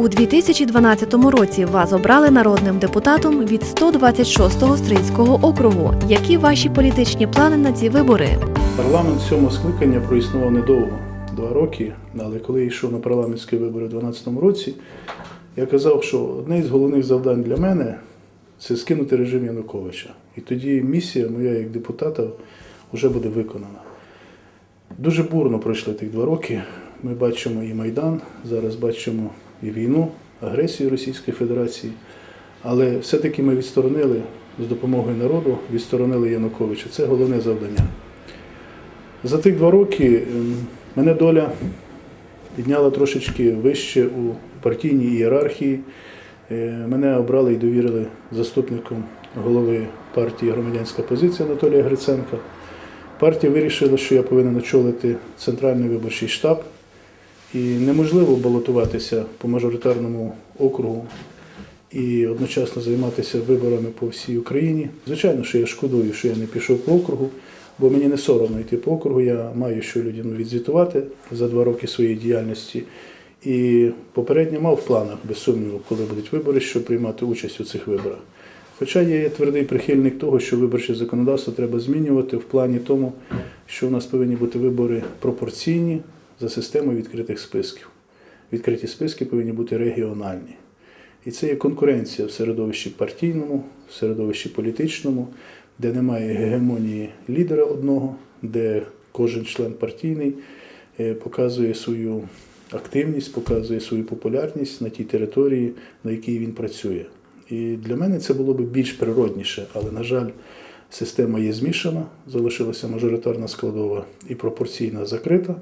У 2012 році вас обрали народним депутатом від 126-го Стрийського округу. Які ваші політичні плани на ці вибори? Парламент сьомого скликання проіснував недовго, два роки. Але коли йшов на парламентські вибори у 2012 році, я казав, що одне із головних завдань для мене це скинути режим Януковича. І тоді місія моя як депутата вже буде виконана. Дуже бурно пройшли тих два роки. Ми бачимо і Майдан, зараз бачимо і війну, агресію Російської Федерації. Але все-таки ми відсторонили з допомогою народу, відсторонили Януковича. Це головне завдання. За тих два роки ем, мене доля підняла трошечки вище у партійній ієрархії. Е, Мене обрали і довірили заступником голови партії Громадянська позиція Анатолія Гриценка. Партія вирішила, що я повинен очолити центральний виборчий штаб. І неможливо балотуватися по мажоритарному округу і одночасно займатися виборами по всій Україні. Звичайно, що я шкодую, що я не пішов по округу, бо мені не соромно йти по округу. Я маю що людям відзвітувати за два роки своєї діяльності. І попередньо мав в планах, без сумніву, коли будуть вибори, щоб приймати участь у цих виборах. Хоча я є твердий прихильник того, що виборче законодавство треба змінювати в плані тому, що у нас повинні бути вибори пропорційні за системою відкритих списків. Відкриті списки повинні бути регіональні. І це є конкуренція в середовищі партійному, в середовищі політичному, де немає гегемонії лідера одного, де кожен член партійний е, показує свою активність, показує свою популярність на тій території, на якій він працює. І для мене це було б більш природніше, але, на жаль, система є змішана, залишилася мажоритарна складова і пропорційна закрита.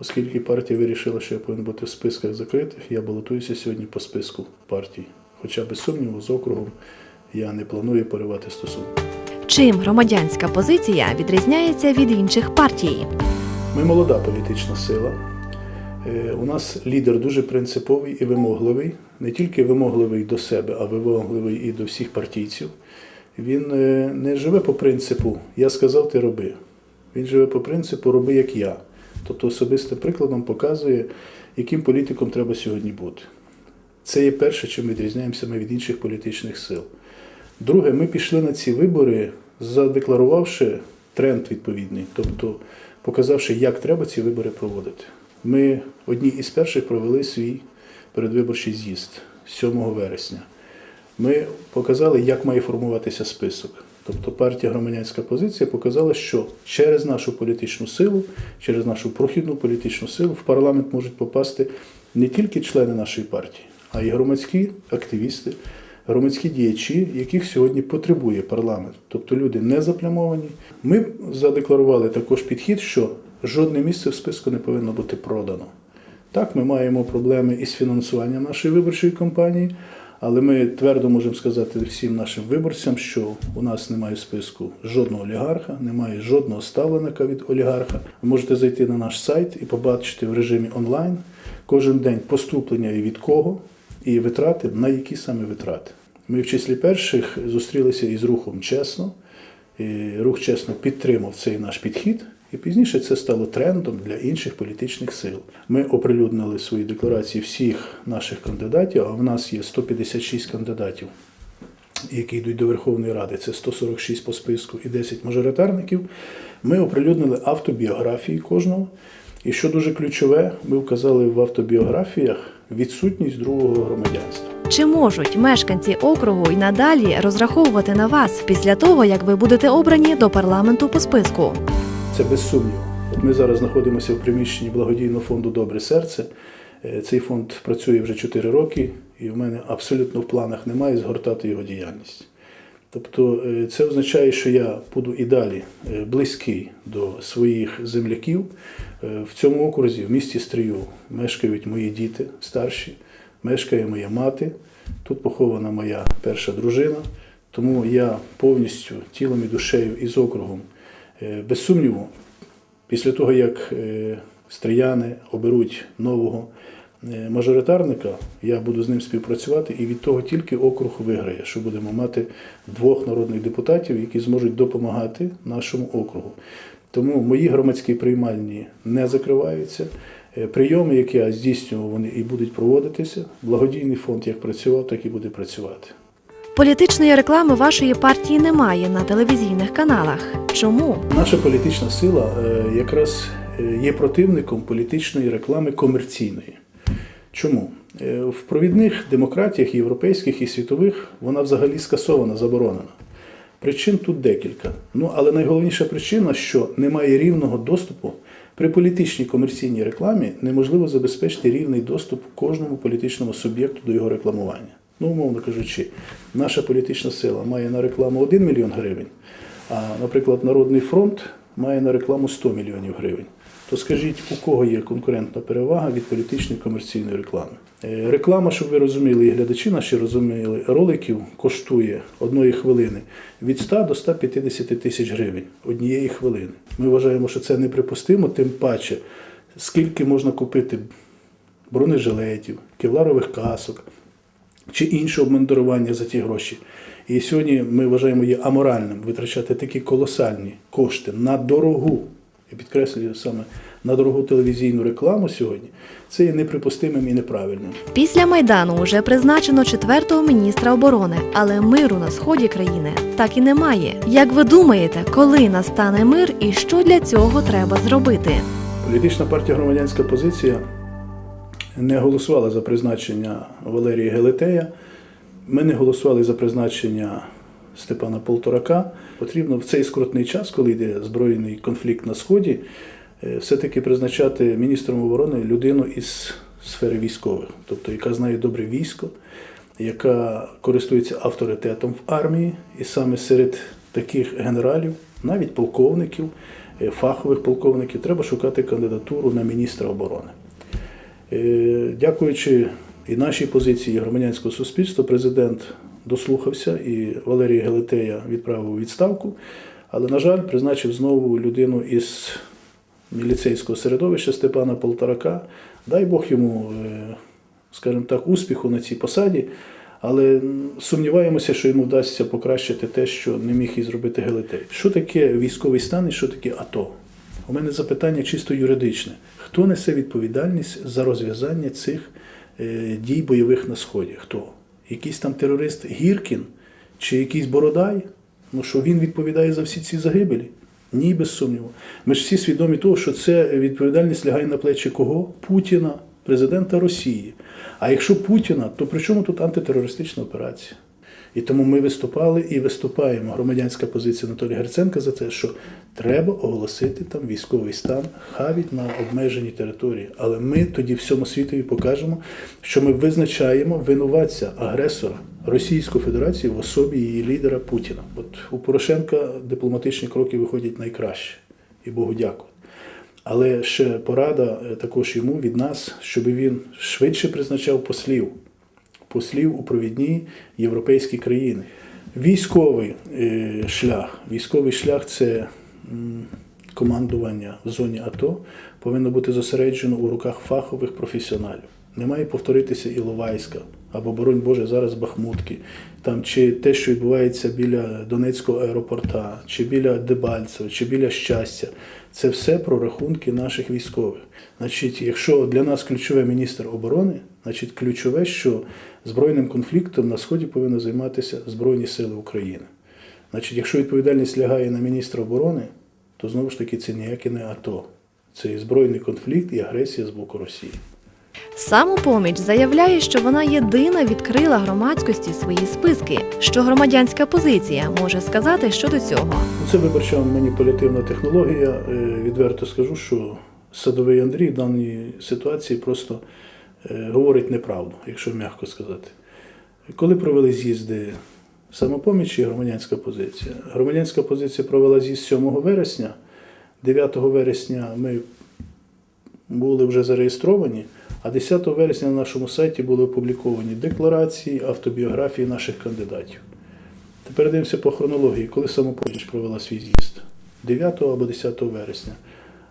Оскільки партія вирішила, що я повинен бути в списках закритих, я балотуюся сьогодні по списку партій. Хоча без сумніву з округом я не планую поривати стосунки. Чим громадянська позиція відрізняється від інших партій? Ми молода політична сила. Е, У нас лідер дуже принциповий і вимогливий, не тільки вимогливий до себе, а вимогливий і до всіх партійців. Він е, не живе по принципу Я сказав, ти роби. Він живе по принципу роби як я. Тобто особистим прикладом показує, яким політиком треба сьогодні бути. Це є перше, чим відрізняємося ми від інших політичних сил. Друге, ми пішли на ці вибори, задекларувавши тренд відповідний, тобто показавши, як треба ці вибори проводити. Ми одні із перших провели свій передвиборчий з'їзд 7 вересня. Ми показали, як має формуватися список. Тобто партія громадянська позиція показала, що через нашу політичну силу, через нашу прохідну політичну силу в парламент можуть попасти не тільки члени нашої партії, а й громадські активісти, громадські діячі, яких сьогодні потребує парламент. Тобто люди не заплямовані. Ми задекларували також підхід, що жодне місце в списку не повинно бути продано. Так, ми маємо проблеми із фінансуванням нашої виборчої кампанії, але ми твердо можемо сказати всім нашим виборцям, що у нас немає в списку жодного олігарха, немає жодного ставленика від олігарха. Ви можете зайти на наш сайт і побачити в режимі онлайн кожен день поступлення і від кого, і витрати, на які саме витрати. Ми в числі перших зустрілися із рухом чесно. І рух чесно підтримав цей наш підхід. І пізніше це стало трендом для інших політичних сил. Ми оприлюднили свої декларації всіх наших кандидатів, а в нас є 156 кандидатів, які йдуть до Верховної Ради. Це 146 по списку і 10 мажоритарників. Ми оприлюднили автобіографії кожного. І що дуже ключове, ми вказали в автобіографіях відсутність другого громадянства. Чи можуть мешканці округу й надалі розраховувати на вас після того, як ви будете обрані до парламенту по списку? Це без сумніву. От ми зараз знаходимося в приміщенні благодійного фонду Добре серце. Е, Цей фонд працює вже 4 роки, і в мене абсолютно в планах немає згортати його діяльність. Тобто е, це означає, що я буду і далі е, близький до своїх земляків. В цьому окрузі, в місті Стрию, мешкають мої діти старші, мешкає моя мати, тут похована моя перша дружина. Тому я повністю тілом і душею і з округом, без сумніву, після того, як е, стрияни оберуть нового е, мажоритарника, я буду з ним співпрацювати, і від того тільки округ виграє, що будемо мати двох народних депутатів, які зможуть допомагати нашому округу. Тому мої громадські приймальні не закриваються. Е, Прийоми, які я здійснював, вони і будуть проводитися. Благодійний фонд як працював, так і буде працювати. Політичної реклами вашої партії немає на телевізійних каналах. Чому? Наша політична сила е, якраз е, є противником політичної реклами комерційної. Чому? Е, В провідних демократіях європейських і світових вона взагалі скасована, заборонена. Причин тут декілька. Ну, але найголовніша причина, що немає рівного доступу при політичній комерційній рекламі неможливо забезпечити рівний доступ кожному політичному суб'єкту до його рекламування. Ну, умовно кажучи, наша політична сила має на рекламу 1 мільйон гривень, а, наприклад, Народний фронт має на рекламу 100 мільйонів гривень. То скажіть, у кого є конкурентна перевага від політичної комерційної реклами? Е, Реклама, щоб ви розуміли, і глядачі наші розуміли, роликів коштує одної хвилини від 100 до 150 тисяч гривень однієї хвилини. Ми вважаємо, що це неприпустимо, тим паче, скільки можна купити бронежилетів, кевларових касок, чи інше обмундирування за ті гроші. І сьогодні ми вважаємо є аморальним витрачати такі колосальні кошти на дорогу, я підкреслюю саме на дорогу телевізійну рекламу сьогодні. Це є неприпустимим і неправильним. Після майдану вже призначено четвертого міністра оборони, але миру на сході країни так і немає. Як ви думаєте, коли настане мир і що для цього треба зробити? Політична партія громадянська позиція не голосувала за призначення Валерія Гелетея. Ми не голосували за призначення Степана Полторака. Потрібно в цей скрутний час, коли йде збройний конфлікт на Сході, е, все-таки призначати міністром оборони людину із сфери військових, тобто яка знає добре військо, яка користується авторитетом в армії, і саме серед таких генералів, навіть полковників, е, фахових полковників, треба шукати кандидатуру на міністра оборони. Е, Дякуючи і нашій позиції громадянського суспільства, президент дослухався і Валерія Гелетея відправив у відставку, але, на жаль, призначив знову людину із міліцейського середовища Степана Полторака. Дай Бог йому, е, скажімо так, успіху на цій посаді. Але сумніваємося, що йому вдасться покращити те, що не міг і зробити Гелетей. Що таке військовий стан і що таке АТО? У мене запитання чисто юридичне. Хто несе відповідальність за розв'язання цих е, дій бойових на Сході? Хто? Якийсь там терорист Гіркін чи якийсь Бородай? Ну що він відповідає за всі ці загибелі? Ні, без сумніву. Ми ж всі свідомі того, що це відповідальність лягає на плечі кого? Путіна, президента Росії. А якщо Путіна, то при чому тут антитерористична операція? І тому ми виступали і виступаємо. Громадянська позиція Анатолія Герценка за те, що треба оголосити там військовий стан, хавіть на обмеженій території. Але ми тоді всьому світові покажемо, що ми визначаємо винуватця агресора Російської Федерації в особі її лідера Путіна. От у Порошенка дипломатичні кроки виходять найкраще, і Богу дякую. Але ще порада е, також йому від нас, щоб він швидше призначав послів послів у провідні європейські країни. Військовий е, шлях. Військовий шлях це командування в зоні АТО повинно бути зосереджено у руках фахових професіоналів. Не має повторитися Іловайська або, боронь Боже, зараз Бахмутки, там, чи те, що відбувається біля Донецького аеропорта, чи біля Дебальцева, чи біля щастя. Це все прорахунки наших військових. Значить, якщо для нас ключове міністр оборони, значить ключове, що збройним конфліктом на сході повинні займатися Збройні Сили України. Значить, якщо відповідальність лягає на міністра оборони, то знову ж таки це ніяке не АТО. Це і збройний конфлікт і агресія з боку Росії. Самопоміч заявляє, що вона єдина відкрила громадськості свої списки. Що громадянська позиція може сказати щодо цього? Ну, Це виборча маніпулятивна технологія. Е, Відверто скажу, що садовий Андрій в даній ситуації просто говорить неправду, якщо м'яко сказати. Коли провели з'їзди самопомічі і громадянська позиція? Громадянська позиція провела з'їзд 7 вересня. 9 вересня ми були вже зареєстровані, а 10 вересня на нашому сайті були опубліковані декларації, автобіографії наших кандидатів. Тепер дивимося по хронології, коли самопоміч провела свій з'їзд 9 або 10 вересня.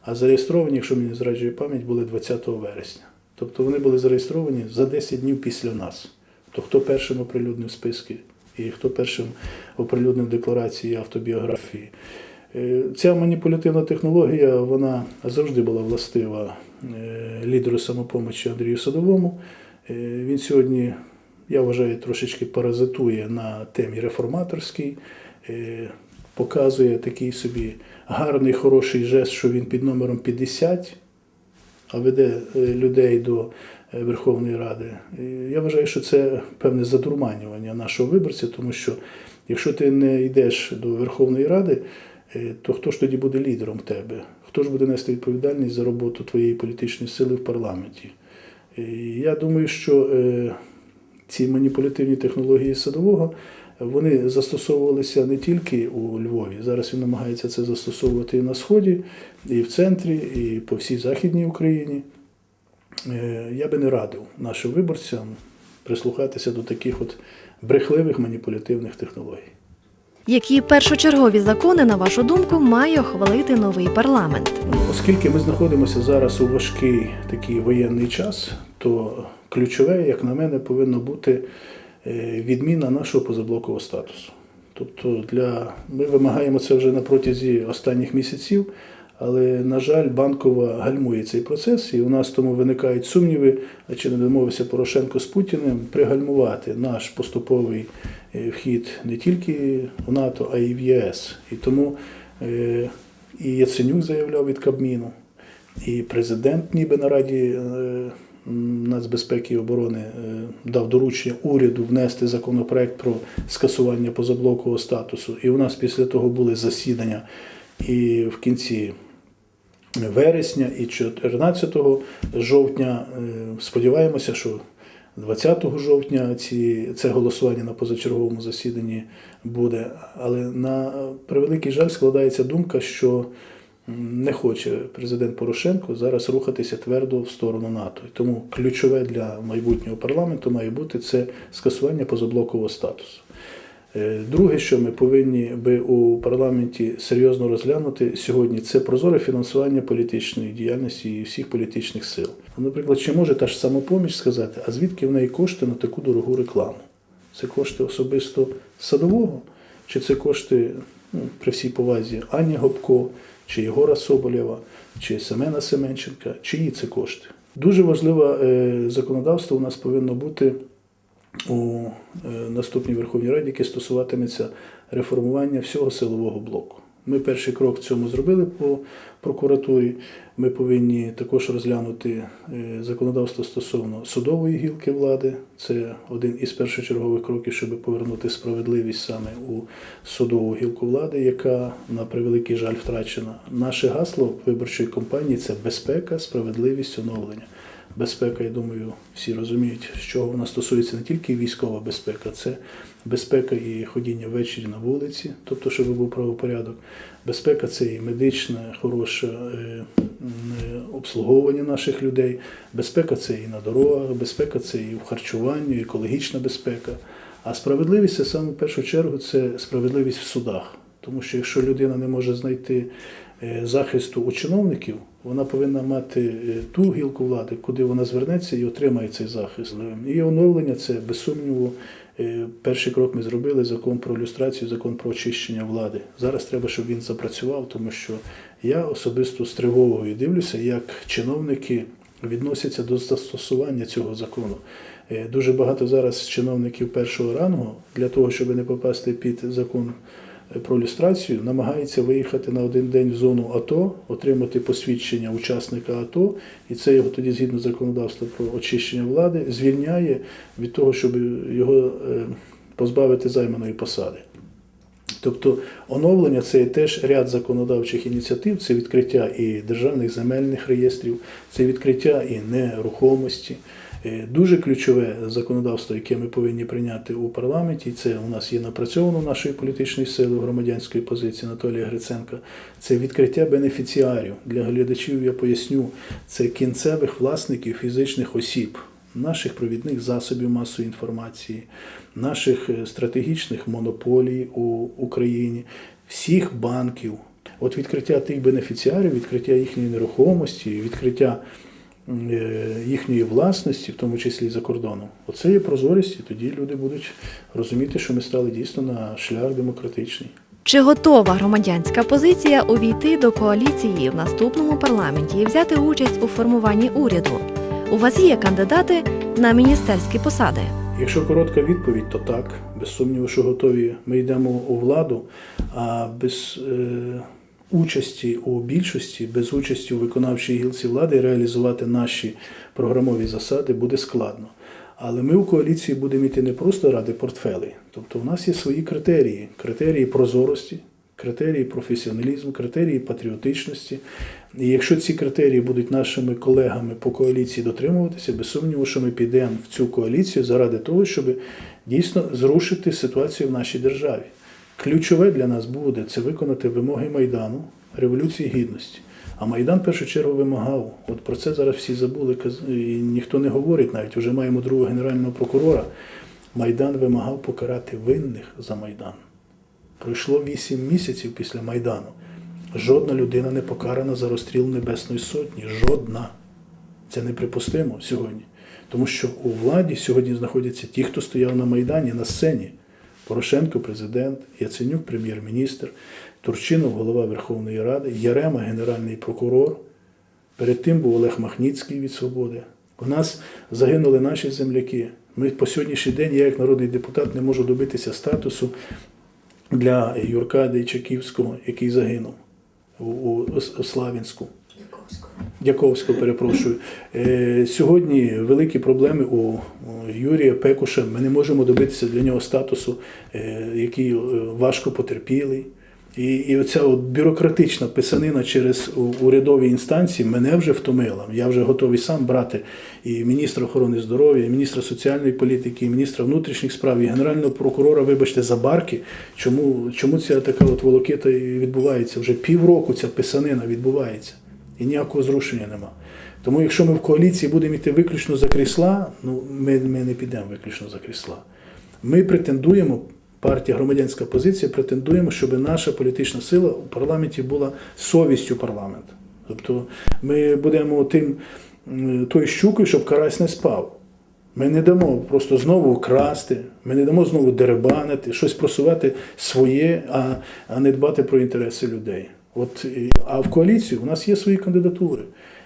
А зареєстровані, якщо мені зраджує пам'ять, були 20 вересня. Тобто вони були зареєстровані за 10 днів після нас. То хто першим оприлюднив списки і хто першим оприлюднив декларації автобіографії. Е, Ця маніпулятивна технологія вона завжди була властива е, лідеру самопомочі Андрію Садовому. Е, Він сьогодні, я вважаю, трошечки паразитує на темі реформаторській, показує такий собі гарний, хороший жест, що він під номером 50 а веде е, людей до е, Верховної Ради. Я вважаю, що це певне задурманювання нашого виборця, тому що якщо ти не йдеш до Верховної Ради, е, то хто ж тоді буде лідером тебе? Хто ж буде нести відповідальність за роботу твоєї політичної сили в парламенті? Я думаю, що ці маніпулятивні технології садового вони застосовувалися не тільки у Львові. Зараз він намагається це застосовувати і на Сході, і в центрі, і по всій Західній Україні. Е, Я би не радив нашим виборцям прислухатися до таких от брехливих маніпулятивних технологій. Які першочергові закони, на вашу думку, має ухвалити новий парламент? Оскільки ми знаходимося зараз у важкий такий воєнний час, то ключове, як на мене, повинно бути відміна нашого позаблокового статусу. Тобто для... ми вимагаємо це вже на протязі останніх місяців, але, на жаль, банкова гальмує цей процес, і у нас тому виникають сумніви, чи не домовився Порошенко з Путіним пригальмувати наш поступовий е, вхід не тільки в НАТО, а й в ЄС. І тому е, і Яценюк заявляв від Кабміну, і президент ніби на Раді е, нацбезпеки і оборони е, дав доручення уряду внести законопроект про скасування позаблокового статусу. І у нас після того були засідання і в кінці вересня, і 14 жовтня. Е, Сподіваємося, що 20 жовтня ці, це голосування на позачерговому засіданні буде. Але на превеликий жаль складається думка, що не хоче президент Порошенко зараз рухатися твердо в сторону НАТО. Тому ключове для майбутнього парламенту має бути це скасування позаблокового статусу. Е, Друге, що ми повинні би у парламенті серйозно розглянути сьогодні, це прозоре фінансування політичної діяльності і всіх політичних сил. Ну, Наприклад, чи може та ж самопоміч сказати, а звідки в неї кошти на таку дорогу рекламу? Це кошти особисто садового, чи це кошти ну, при всій повазі Ані Гопко, чи Єгора Соболєва, чи Семена Семенченка, чиї це кошти? Дуже важливе законодавство у нас повинно бути у е, наступній Верховній Раді, яке стосуватиметься реформування всього силового блоку. Ми перший крок в цьому зробили по прокуратурі. Ми повинні також розглянути е, законодавство стосовно судової гілки влади. Це один із першочергових кроків, щоб повернути справедливість саме у судову гілку влади, яка на превеликий жаль втрачена. Наше гасло виборчої кампанії це безпека, справедливість, оновлення. Безпека, я думаю, всі розуміють, чого вона стосується не тільки військова безпека, це безпека і ходіння ввечері на вулиці, тобто, щоб був правопорядок. Безпека це і медичне, хороше е, обслуговування наших людей. Безпека це і на дорогах, безпека це і в харчуванні, і екологічна безпека. А справедливість це саме в першу чергу це справедливість в судах. Тому що якщо людина не може знайти е, захисту у чиновників, вона повинна мати е, ту гілку влади, куди вона звернеться і отримає цей захист. І оновлення це без сумніву. Е, Перший крок ми зробили закон про люстрацію, закон про очищення влади. Зараз треба, щоб він запрацював, тому що я особисто з тривогою дивлюся, як чиновники відносяться до застосування цього закону. Е, Дуже багато зараз чиновників першого рангу для того, щоб не попасти під закон про люстрацію, намагається виїхати на один день в зону АТО, отримати посвідчення учасника АТО, і це його тоді, згідно законодавства про очищення влади, звільняє від того, щоб його е, позбавити займаної посади. Тобто оновлення це теж ряд законодавчих ініціатив, це відкриття і державних земельних реєстрів, це відкриття і нерухомості. Е, Дуже ключове законодавство, яке ми повинні прийняти у парламенті, це у нас є напрацьовано нашої політичної сили громадянської позиції Анатолія Гриценка. Це відкриття бенефіціарів. Для глядачів я поясню, це кінцевих власників фізичних осіб, наших провідних засобів масової інформації, наших е, стратегічних монополій у Україні, всіх банків. От відкриття тих бенефіціарів, відкриття їхньої нерухомості, відкриття їхньої власності, в тому числі за кордоном. Оце є прозорість, і тоді люди будуть розуміти, що ми стали дійсно на шлях демократичний. Чи готова громадянська позиція увійти до коаліції в наступному парламенті і взяти участь у формуванні уряду? У вас є кандидати на міністерські посади. Якщо коротка відповідь, то так, без сумніву, що готові. Ми йдемо у владу, а без е, участі у більшості, без участі у виконавчій гілці влади реалізувати наші програмові засади буде складно. Але ми у коаліції будемо йти не просто ради портфелей. Тобто, у нас є свої критерії: критерії прозорості, критерії професіоналізму, критерії патріотичності. І якщо ці критерії будуть нашими колегами по коаліції дотримуватися, без сумніву, що ми підемо в цю коаліцію заради того, щоб дійсно зрушити ситуацію в нашій державі. Ключове для нас буде це виконати вимоги Майдану, Революції Гідності. А Майдан в першу чергу вимагав. От про це зараз всі забули, і ніхто не говорить навіть. Вже маємо другого генерального прокурора. Майдан вимагав покарати винних за Майдан. Пройшло вісім місяців після Майдану. Жодна людина не покарана за розстріл Небесної Сотні. Жодна. Це неприпустимо сьогодні. Тому що у владі сьогодні знаходяться ті, хто стояв на Майдані на сцені. Порошенко президент, Яценюк прем'єр-міністр, Турчинов голова Верховної Ради, Ярема генеральний прокурор. Перед тим був Олег Махніцький від Свободи. У нас загинули наші земляки. Ми по сьогоднішній день, я як народний депутат, не можу добитися статусу для Юрка Дейчаківського, який загинув у, у, у Славянську. Дяковського, перепрошую. Е, сьогодні великі проблеми у, Юрія Пекуша. Ми не можемо добитися для нього статусу, е, який е, важко потерпілий. І, і оця от бюрократична писанина через урядові інстанції мене вже втомила. Я вже готовий сам брати і міністра охорони здоров'я, і міністра соціальної політики, і міністра внутрішніх справ, і генерального прокурора, вибачте, за барки. Чому, чому ця така от волокита відбувається? Вже півроку ця писанина відбувається і ніякого зрушення нема. Тому якщо ми в коаліції будемо йти виключно за крісла, ну ми, ми не підемо виключно за крісла. Ми претендуємо, партія громадянська позиція, претендуємо, щоб наша політична сила у парламенті була совістю парламенту. Тобто ми будемо тим тою щукою, щоб карась не спав. Ми не дамо просто знову красти, ми не дамо знову деребанити, щось просувати своє, а, а не дбати про інтереси людей. От, а в коаліції у нас є свої кандидатури.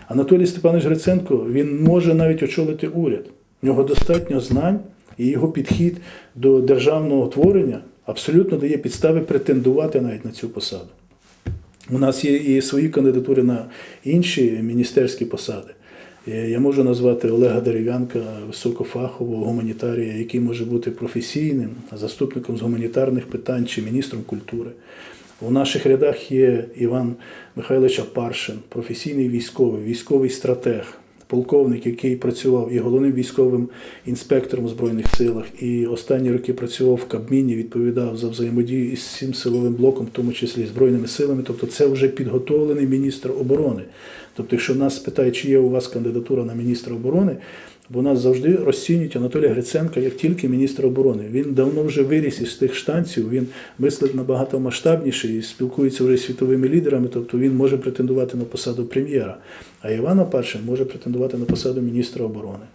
Анатолій Степанович Гриценко він може навіть очолити уряд. У нього достатньо знань, і його підхід до державного творення абсолютно дає підстави претендувати навіть на цю посаду. У нас є і свої кандидатури на інші міністерські посади. Е, Я можу назвати Олега Дерев'янка, високофахового гуманітарія, який може бути професійним заступником з гуманітарних питань чи міністром культури. У наших рядах є Іван Михайлович Апаршин, професійний військовий, військовий стратег, полковник, який працював і головним військовим інспектором у Збройних силах, і останні роки працював в Кабміні, відповідав за взаємодію із всім силовим блоком, в тому числі Збройними силами. Тобто це вже підготовлений міністр оборони. Тобто, якщо нас питають, чи є у вас кандидатура на міністра оборони, бо нас завжди розцінюють Анатолія Гриценка як тільки міністр оборони. Він давно вже виріс із тих штанців, він мислить набагато масштабніше і спілкується вже з світовими лідерами, тобто він може претендувати на посаду прем'єра. А Іван Апаршин може претендувати на посаду міністра оборони.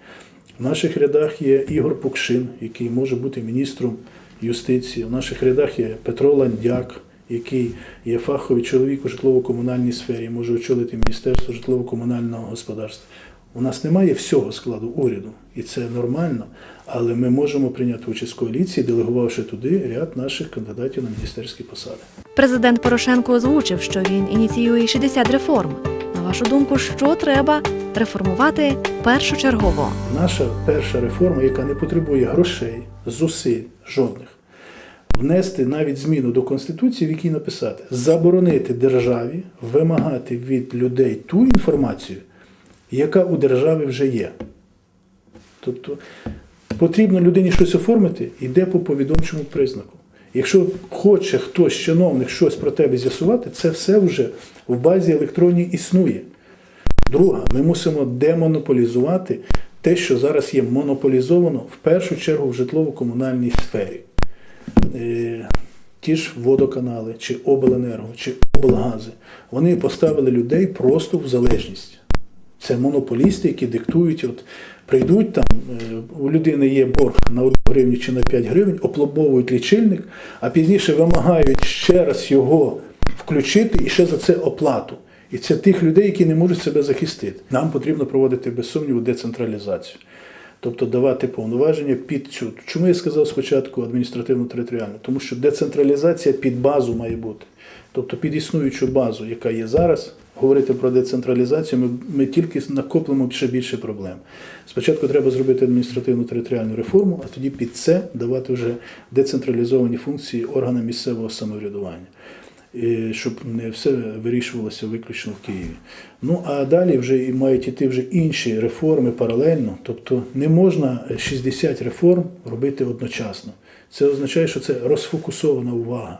В наших рядах є Ігор Пукшин, який може бути міністром юстиції. В наших рядах є Петро Ландяк, який є фаховий чоловік у житлово-комунальній сфері, може очолити Міністерство житлово-комунального господарства. У нас немає всього складу уряду, і це нормально, але ми можемо прийняти участь в коаліції, делегувавши туди ряд наших кандидатів на міністерські посади. Президент Порошенко озвучив, що він ініціює 60 реформ. На вашу думку, що треба реформувати першочергово? Наша перша реформа, яка не потребує грошей, зусиль жодних, внести навіть зміну до Конституції, в якій написати заборонити державі вимагати від людей ту інформацію, яка у держави вже є. Тобто потрібно людині щось оформити, йде по повідомчому признаку. Якщо хоче хтось чиновник щось про тебе з'ясувати, це все вже в базі електронній існує. Друга, ми мусимо демонополізувати те, що зараз є монополізовано в першу чергу в житлово-комунальній сфері. Е, Ті ж водоканали, чи обленерго, чи облгази, вони поставили людей просто в залежність. Це монополісти, які диктують, от прийдуть там, е, у людини є борг на 1 гривню чи на 5 гривень, опломбовують лічильник, а пізніше вимагають ще раз його включити і ще за це оплату. І це тих людей, які не можуть себе захистити. Нам потрібно проводити без сумніву децентралізацію. Тобто давати повноваження під цю. Чому я сказав спочатку адміністративно-територіально? Тому що децентралізація під базу має бути. Тобто під існуючу базу, яка є зараз, говорити про децентралізацію, ми, ми тільки накоплимо ще більше проблем. Спочатку треба зробити адміністративно-територіальну реформу, а тоді під це давати вже децентралізовані функції органам місцевого самоврядування. І щоб не все вирішувалося виключно в Києві. Ну а далі вже і мають іти вже інші реформи паралельно. Тобто не можна 60 реформ робити одночасно. Це означає, що це розфокусована увага.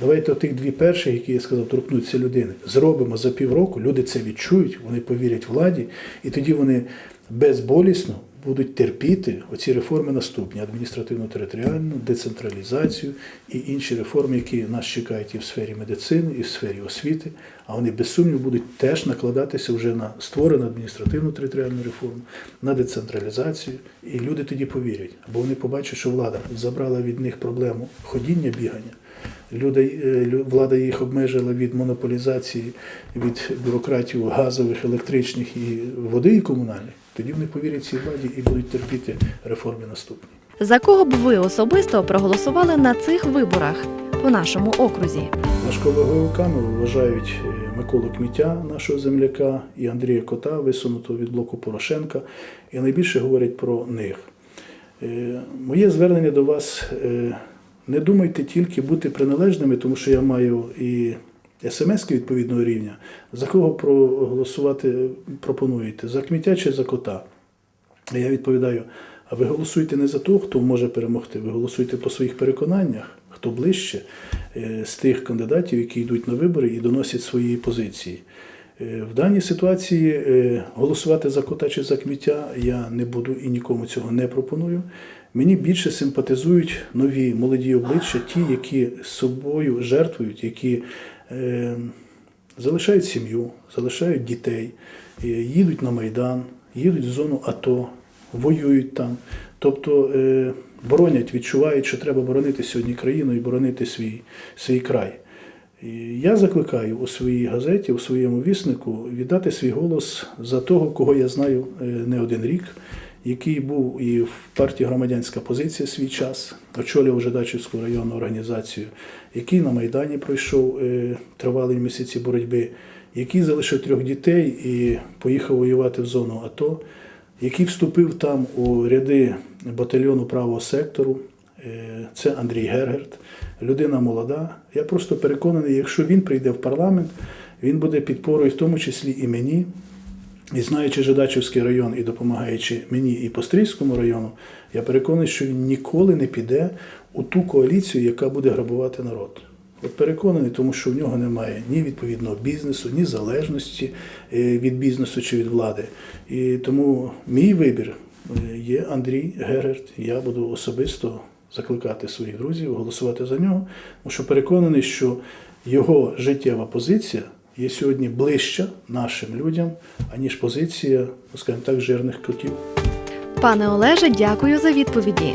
Давайте тих дві перші, які я сказав, торкнуться людини. Зробимо за півроку, люди це відчують, вони повірять владі, і тоді вони безболісно будуть терпіти оці реформи наступні: адміністративно-територіальну, децентралізацію і інші реформи, які нас чекають і в сфері медицини, і в сфері освіти. А вони без сумніву будуть теж накладатися вже на створену адміністративно-територіальну реформу, на децентралізацію. І люди тоді повірять, бо вони побачать, що влада забрала від них проблему ходіння, бігання. Люди, е, влада їх обмежила від монополізації, від бюрократів газових, електричних і води і комунальних. Тоді вони повірять цій владі і будуть терпіти реформи наступні. За кого б ви особисто проголосували на цих виборах по нашому окрузі? Важковаговиками вважають е, Миколу Кміття, нашого земляка, і Андрія Кота, висунутого від блоку Порошенка. І найбільше говорять про них. Е, Моє звернення до вас не думайте тільки бути приналежними, тому що я маю і смс відповідного рівня. За кого проголосувати пропонуєте? За кміття чи за кота? Я відповідаю: а ви голосуєте не за того, хто може перемогти, ви голосуєте по своїх переконаннях, хто ближче е, з тих кандидатів, які йдуть на вибори і доносять свої позиції. Е, В даній ситуації е, голосувати за кота чи за кміття я не буду і нікому цього не пропоную. Мені більше симпатизують нові молоді обличчя, ті, які з собою жертвують, які е, залишають сім'ю, залишають дітей, е, їдуть на Майдан, їдуть в зону АТО, воюють там. Тобто е, боронять, відчувають, що треба боронити сьогодні країну і боронити свій, свій край. Я закликаю у своїй газеті, у своєму віснику віддати свій голос за того, кого я знаю е, не один рік, який був і в партії громадянська позиція свій час, очолював Жидачівську районну організацію, який на Майдані пройшов е, тривалі місяці боротьби, який залишив трьох дітей і поїхав воювати в зону АТО, який вступив там у ряди батальйону правого сектору. Е, Це Андрій Гергерт, людина молода. Я просто переконаний, якщо він прийде в парламент, він буде підпорою, в тому числі і мені. І знаючи Жидачівський район і допомагаючи мені і по Стрийському району, я переконаний, що він ніколи не піде у ту коаліцію, яка буде грабувати народ. От переконаний, тому що в нього немає ні відповідного бізнесу, ні залежності е, від бізнесу чи від влади. І тому мій вибір е, є Андрій Герерт. Я буду особисто закликати своїх друзів голосувати за нього, тому що переконаний, що його життєва позиція є сьогодні ближча нашим людям, аніж позиція, скажімо так, жирних котів. Пане Олеже, дякую за відповіді.